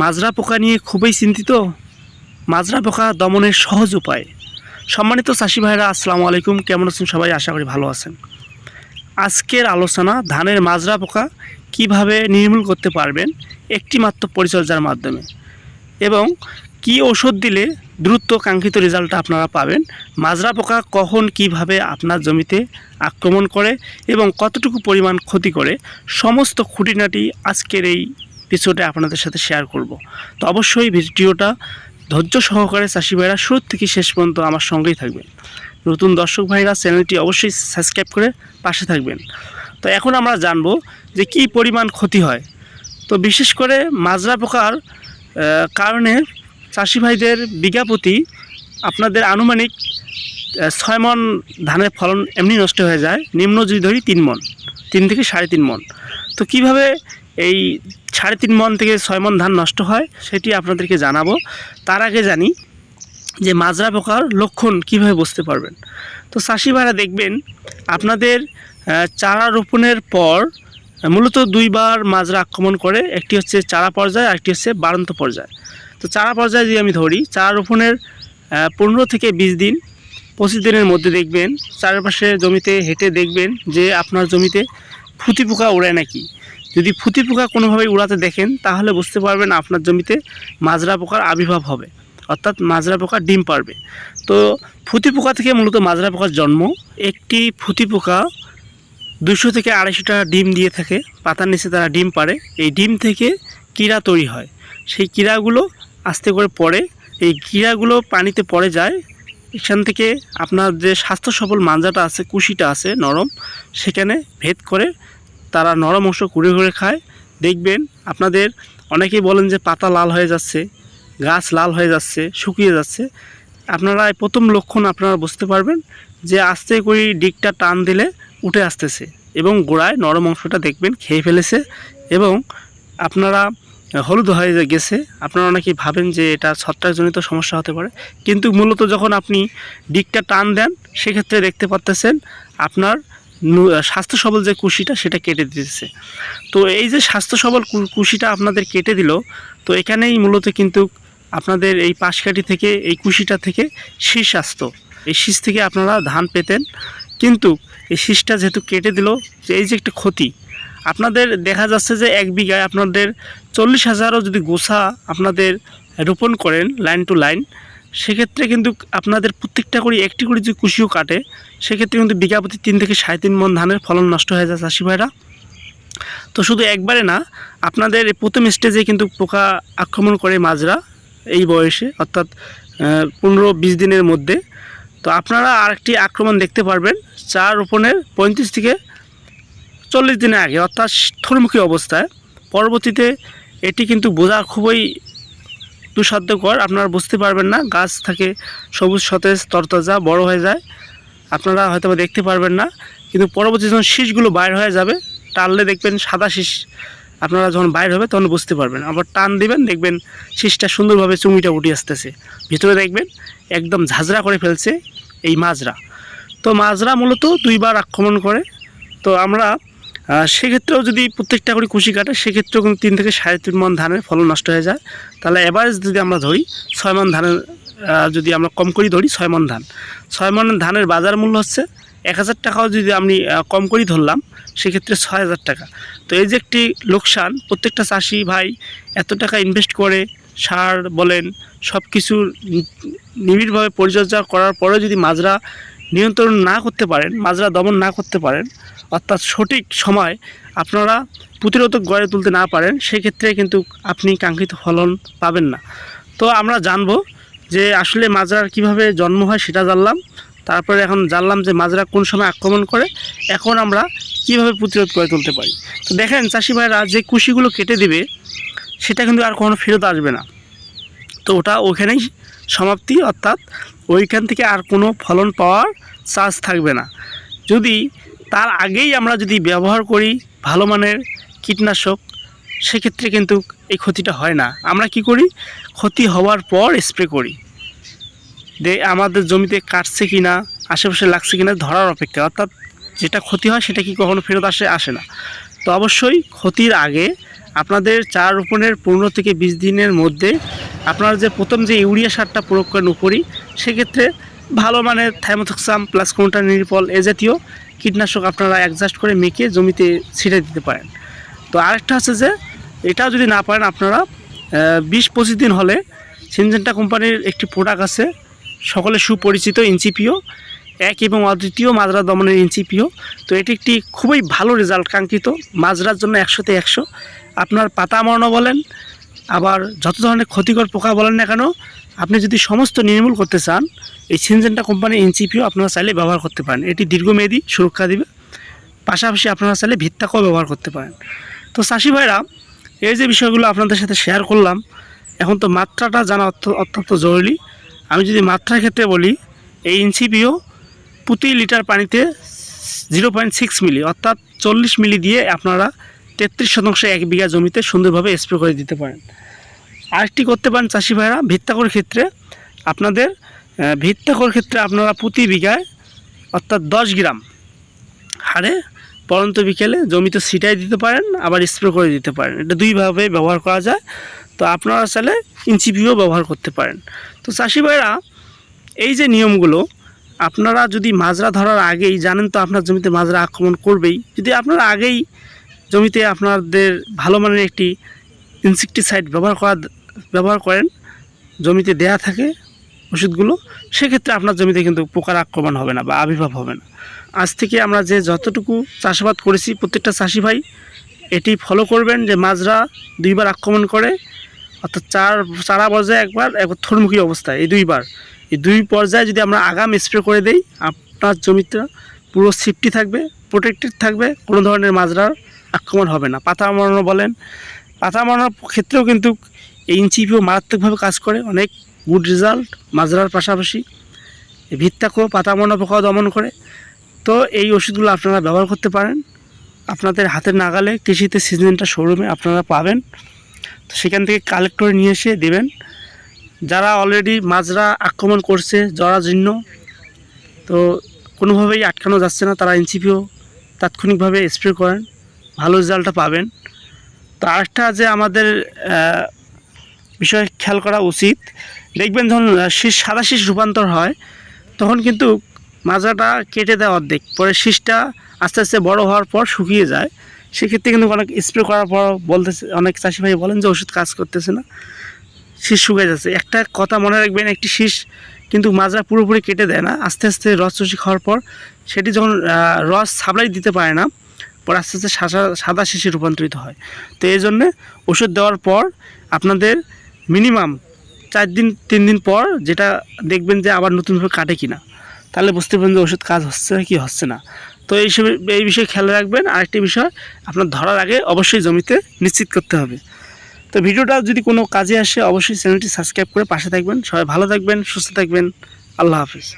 মাজরা পোকা নিয়ে খুবই চিন্তিত? মাজরা পোকা দমনের সহজ উপায়। সম্মানিত চাষি ভাইরা, আসসালামু আলাইকুম। কেমন আছেন সবাই? আশা করি ভালো আছেন। আজকের আলোচনা ধানের মাজরা পোকা কীভাবে নির্মূল করতে পারবেন একটি মাত্র পরিচর্যার মাধ্যমে এবং কি ওষুধ দিলে দ্রুত কাঙ্ক্ষিত রেজাল্টটা আপনারা পাবেন, মাজরা পোকা কখন কীভাবে আপনার জমিতে আক্রমণ করে এবং কতটুকু পরিমাণ ক্ষতি করে, সমস্ত খুঁটিনাটি আজকের এই এপিসোডে আপনাদের সাথে শেয়ার করব। তো অবশ্যই ভিডিওটা ধৈর্য সহকারে চাষি ভাইরা শুরু থেকে শেষ পর্যন্ত আমার সঙ্গেই থাকবেন। নতুন দর্শক ভাইরা চ্যানেলটি অবশ্যই সাবস্ক্রাইব করে পাশে থাকবেন। তো এখন আমরা জানব যে কি পরিমাণ ক্ষতি হয়। তো বিশেষ করে মাজরা পোকার কারণে চাষি ভাইদের বিঘা প্রতি আপনাদের আনুমানিক ছয় মন ধানের ফলন এমনি নষ্ট হয়ে যায়। নিম্ন যদি ধরি তিন মন, তিন থেকে সাড়ে তিন মন। তো কীভাবে এই সাড়ে তিন মন থেকে ছয় মন ধান নষ্ট হয়, সেটি আপনাদেরকে জানাব। তার আগে জানি যে মাজরা পোকার লক্ষণ কীভাবে বুঝতে পারবেন? তো চাষি ভাইরা দেখবেন, আপনাদের চারা রোপণের পর, মূলত দুইবার মাজরা আক্রমণ করে, একটি হচ্ছে চারা পর্যায় আর একটি হচ্ছে বাড়ন্ত পর্যায়। তো চারা পর্যায়ে যদি আমি ধরি, চারা রোপণের পনেরো থেকে বিশ দিন, পঁচিশ দিনের মধ্যে দেখবেন, চারপাশে জমিতে হেঁটে দেখবেন যে আপনার জমিতে ফুতি পোকা ওড়ে নাকি। যদি ফুতি পোকা কোনোভাবে উড়াতে দেখেন, তাহলে বুঝতে পারবেন আপনার জমিতে মাজরা পোকার আবির্ভাব হবে। অর্থাৎ মাজরা পোকা ডিম পারবে। তো ফুতি পোকা থেকে মূলত মাজরা পোকার জন্ম। একটি ফুতি পোকা দুশো থেকে আড়াইশোটা ডিম দিয়ে থাকে, পাতার নিচে তারা ডিম পারে এই ডিম থেকে কীড়া তৈরি হয়। সেই কীড়াগুলো আস্তে করে পড়ে। এই কীড়াগুলো পানিতে পড়ে যায়। এখান থেকে আপনার যে স্বাস্থ্য সবল মাঞ্জাটা আছে, কুশিটা আছে, নরম, সেখানে ভেদ করে তারা নরম অংশ কুড়ে কুড়ে খায়। দেখবেন আপনাদের অনেকেই বলেন যে পাতা লাল হয়ে যাচ্ছে, গাছ লাল হয়ে যাচ্ছে, শুকিয়ে যাচ্ছে। আপনারা প্রথম লক্ষণ আপনারা বুঝতে পারবেন যে আস্তে করে দিকটা টান দিলে উঠে আসতেছে এবং গোড়ায় নরম অংশটা দেখবেন খেয়ে ফেলেছে এবং আপনারা হলুদ হয়ে গেছে, আপনারা অনেকেই ভাবেন যে এটা ছত্রাকজনিত সমস্যা হতে পারে। কিন্তু মূলত যখন আপনি দিকটা টান দেন, সেক্ষেত্রে দেখতে পাচ্তেছেন আপনার স্বাস্থ্য সবল যে কুশিটা সেটা কেটে দিতেছে। তো এই যে স্বাস্থ্য সবল কুশিটা আপনাদের কেটে দিল, তো এখানেই মূলত কিন্তু আপনাদের এই পাশকাঠি থেকে, এই কুশিটা থেকে শীষ আসতো। এই শীষ থেকে আপনারা ধান পেতেন। কিন্তু এই শীষটা যেহেতু কেটে দিল, যে এই যে একটা ক্ষতি, আপনাদের দেখা যাচ্ছে যে এক বিঘায় আপনাদের চল্লিশ হাজারও যদি গোছা আপনাদের রোপণ করেন লাইন টু লাইন সেক্ষেত্রে কিন্তু আপনাদের প্রত্যেকটা করে একটি করে যদি কুশিও কাটে, সেক্ষেত্রে কিন্তু বিঘা প্রতি তিন থেকে সাড়ে তিন মন ধানের ফলন নষ্ট হয়ে যায় চাষি ভাইরা। তো শুধু একবারে না, আপনাদের প্রথম স্টেজে কিন্তু পোকা আক্রমণ করে মাজরা এই বয়সে, অর্থাৎ পনেরো বিশ দিনের মধ্যে। তো আপনারা আরেকটি আক্রমণ দেখতে পারবেন চা রোপণের পঁয়ত্রিশ থেকে চল্লিশ দিনের আগে, অর্থাৎ স্থূলমুখী অবস্থায়। পরবর্তীতে এটি কিন্তু বোঝা খুবই দুঃসাধ্যকর, আপনারা বুঝতে পারবেন না, গাছ থাকে সবুজ, সতেজ, তরতাজা, বড় হয়ে যায়। আপনারা হয়তো দেখতে পারবেন না, কিন্তু পরবর্তী যখন শীষগুলো বাইর হয়ে যাবে, টানলে দেখবেন সাদা শীষ আপনারা যখন বাইর হবে, তখন বুঝতে পারবেন। আবার টান দিবেন, দেখবেন শীষটা সুন্দরভাবে চুমিটা উঠে আসতেছে। ভিতরে দেখবেন একদম ঝাঁঝরা করে ফেলছে এই মাজরা। তো মাজরা মূলত দুইবার আক্রমণ করে। তো আমরা সেক্ষেত্রেও যদি প্রত্যেকটা করে কুশি কাটে, সেক্ষেত্রেও কিন্তু তিন থেকে সাড়ে তিন মন ধানের ফলন নষ্ট হয়ে যায়। তাহলে এভারেজ যদি আমরা ধরি, ছয় মন ধানের যদি আমরা কম করি, ধরি ছয় মন ধান। ছয় মন ধানের বাজার মূল্য হচ্ছে এক হাজার টাকাও যদি আমি কম করি ধরলাম, সেক্ষেত্রে ছয় হাজার টাকা। তো এই যে একটি লোকসান, প্রত্যেকটা চাষি ভাই এত টাকা ইনভেস্ট করে, সার বলেন সব কিছু নিবিড়ভাবে পরিচর্যা করার পরেও যদি মাজরা নিয়ন্ত্রণ না করতে পারেন মাজরা দমন না করতে পারেন, অর্থাৎ সঠিক সময় আপনারা প্রতিরোধক গড়ে তুলতে না পারেন, সেক্ষেত্রে কিন্তু আপনি কাঙ্ক্ষিত ফলন পাবেন না। তো আমরা জানব যে আসলে মাজরার কীভাবে জন্ম হয় সেটা জানলাম, তারপরে এখন জানলাম যে মাজরা কোন সময় আক্রমণ করে, এখন আমরা কীভাবে প্রতিরোধ করে তুলতে পারি। তো দেখেন চাষি ভাইরা যে কুশিগুলো কেটে দিবে, সেটা কিন্তু আর কখনো ফেরত আসবে না। তো ওটা ওখানেই সমাপ্তি, অর্থাৎ ওইখান থেকে আর কোনো ফলন পাওয়ার চান্স থাকবে না। যদি তার আগেই আমরা যদি ব্যবহার করি ভালো মানের কীটনাশক, সেক্ষেত্রে কিন্তু এই ক্ষতিটা হয় না। আমরা কি করি? ক্ষতি হওয়ার পর স্প্রে করি। দে আমাদের জমিতে কাটছে কি না আশেপাশে লাগছে কি না ধরার অপেক্ষা। অর্থাৎ যেটা ক্ষতি হয় সেটা কি কখনো ফেরত আসে আসে না। তো অবশ্যই ক্ষতির আগে আপনাদের চারা রোপণের পনেরো থেকে বিশ দিনের মধ্যে আপনারা যে প্রথম যে ইউরিয়া সারটা প্রয়োগ করেন উপরই সেক্ষেত্রে ভালো মানের থাইমোথক্সাম প্লাস কোনটা নিরপল এ জাতীয় কীটনাশক আপনারা অ্যাডজাস্ট করে মেখে জমিতে ছিটে দিতে পারেন। তো আরেকটা আছে যে, এটাও যদি না পারেন আপনারা বিশ পঁচিশ দিন হলে সিনজেন্টা কোম্পানির একটি প্রোডাক্ট আছে, সকলে সুপরিচিত ইনচিপিও এক এবং অদ্বিতীয় মাজরা দমনের ইনচিপিও তো এটি একটি খুবই ভালো রেজাল্ট কাঙ্ক্ষিত, মাজরার জন্য একশোতে একশো। আপনার পাতা মরণ বলেন আবার যত ধরনের ক্ষতিকর পোকা বলেন না কেন, আপনি যদি সমস্ত নির্মূল করতে চান, এই সিনজেন্টা কোম্পানির এনসিপিও আপনারা চাইলে ব্যবহার করতে পারেন। এটি দীর্ঘমেয়াদী সুরক্ষা দিবে। পাশাপাশি আপনারা চাইলে ভিত্তাকেও ব্যবহার করতে পারেন। তো চাষি ভাইরা, এই যে বিষয়গুলো আপনাদের সাথে শেয়ার করলাম, এখন তো মাত্রাটা জানা অত্য- অত্যন্ত জরুরি। আমি যদি মাত্রার ক্ষেত্রে বলি, এই এনসিপিও প্রতি লিটার পানিতে জিরো পয়েন্ট সিক্স মিলি অর্থাৎ চল্লিশ মিলি দিয়ে আপনারা তেত্রিশ শতাংশ এক বিঘা জমিতে সুন্দরভাবে স্প্রে করে দিতে পারেন। আরেকটি করতে পারেন চাষি ভাইরা, ভিত্তাকর ক্ষেত্রে আপনাদের ভিত্তাকর ক্ষেত্রে আপনারা প্রতি বিঘায় অর্থাৎ দশ গ্রাম হারে পরন্ত বিকেলে জমিতে ছিটাই দিতে পারেন, আবার স্প্রে করে দিতে পারেন। এটা দুইভাবে ব্যবহার করা যায়। তো আপনারা চাইলে ইঞ্চিপিও ব্যবহার করতে পারেন। তো চাষি ভাইরা, এই যে নিয়মগুলো, আপনারা যদি মাজরা ধরার আগেই, জানেন তো আপনার জমিতে মাজরা আক্রমণ করবেই। যদি আপনারা আগেই জমিতে আপনাদের ভালো মানের একটি ইনসেকটিসাইড ব্যবহার করা, ব্যবহার করেন, জমিতে দেয়া থাকে ওষুধগুলো, সেক্ষেত্রে আপনার জমিতে কিন্তু পোকার আক্রমণ হবে না বা আবির্ভাব হবে না। আজ থেকে আমরা যে যতটুকু চাষাবাদ করেছি, প্রত্যেকটা চাষি ভাই এটি ফলো করবেন যে মাজরা দুইবার আক্রমণ করে, অর্থাৎ চার, চারা পর্যায়ে একবার একবার থরমুখী অবস্থায়, এই দুইবার। এই দুই পর্যায়ে যদি আমরা আগাম স্প্রে করে দেই, আপনার জমিটা পুরো সেফটি থাকবে প্রোটেক্টেড থাকবে, কোনো ধরনের মাজরার আক্রমণ হবে না। পাতা মরানো বলেন, পাতা মরানোর ক্ষেত্রেও কিন্তু এই ইঞ্চিপিও মারাত্মকভাবে কাজ করে। অনেক গুড রেজাল্ট মাজরার পাশাপাশি ভিত্তাকেও পাতা মরানো পোকাও দমন করে। তো এই ওষুধগুলো আপনারা ব্যবহার করতে পারেন। আপনাদের হাতের নাগালে কৃষিতে সিজনটা শোরুমে আপনারা পাবেন। তো সেখান থেকে কালেক্ট করে নিয়ে এসে দেবেন। যারা অলরেডি মাজরা আক্রমণ করছে জরাজীর্ণ তো কোনোভাবেই আটকানো যাচ্ছে না। তারা এনসিপিও তাৎক্ষণিকভাবে স্প্রে করেন। ভালো রেজাল্টটা পাবেন। তো আরেকটা যে আমাদের বিষয় খেয়াল করা উচিত, দেখবেন যখন শীষ, সাদা শীষ রূপান্তর হয়, তখন কিন্তু মাজাটা কেটে দেয় অর্ধেক, পরে শীষটা আস্তে আস্তে বড় হওয়ার পর শুকিয়ে যায়। সেক্ষেত্রে কিন্তু অনেক স্প্রে করার পর বলতেছে, অনেক চাষি ভাই বলেন যে ওষুধ কাজ করতেছে না। শীষ শুকিয়ে যাচ্ছে। একটা কথা মনে রাখবেন, একটি শীষ কিন্তু মাজরা পুরোপুরি কেটে দেয় না। আস্তে আস্তে রস চষি খাওয়ার পর সেটি যখন রস সাপ্লাই দিতে পারে না পর আস্তে আস্তে সাদা সাদা রূপান্তরিত হয়। তো এই জন্যে ওষুধ দেওয়ার পর আপনাদের মিনিমাম চার দিন, তিন দিন পর যেটা দেখবেন যে আবার নতুনভাবে কাটে কি না তাহলে বুঝতে পারবেন যে ওষুধ কাজ হচ্ছে কি হচ্ছে না। তো এই এই বিষয়ে খেয়াল রাখবেন। আরেকটি বিষয়, আপনার ধরার আগে অবশ্যই জমিতে নিশ্চিত করতে হবে। তো ভিডিওটা যদি কোনো কাজে আসে, অবশ্যই চ্যানেলটি সাবস্ক্রাইব করে পাশে থাকবেন। সবাই ভালো থাকবেন, সুস্থ থাকবেন। আল্লাহ হাফিজ।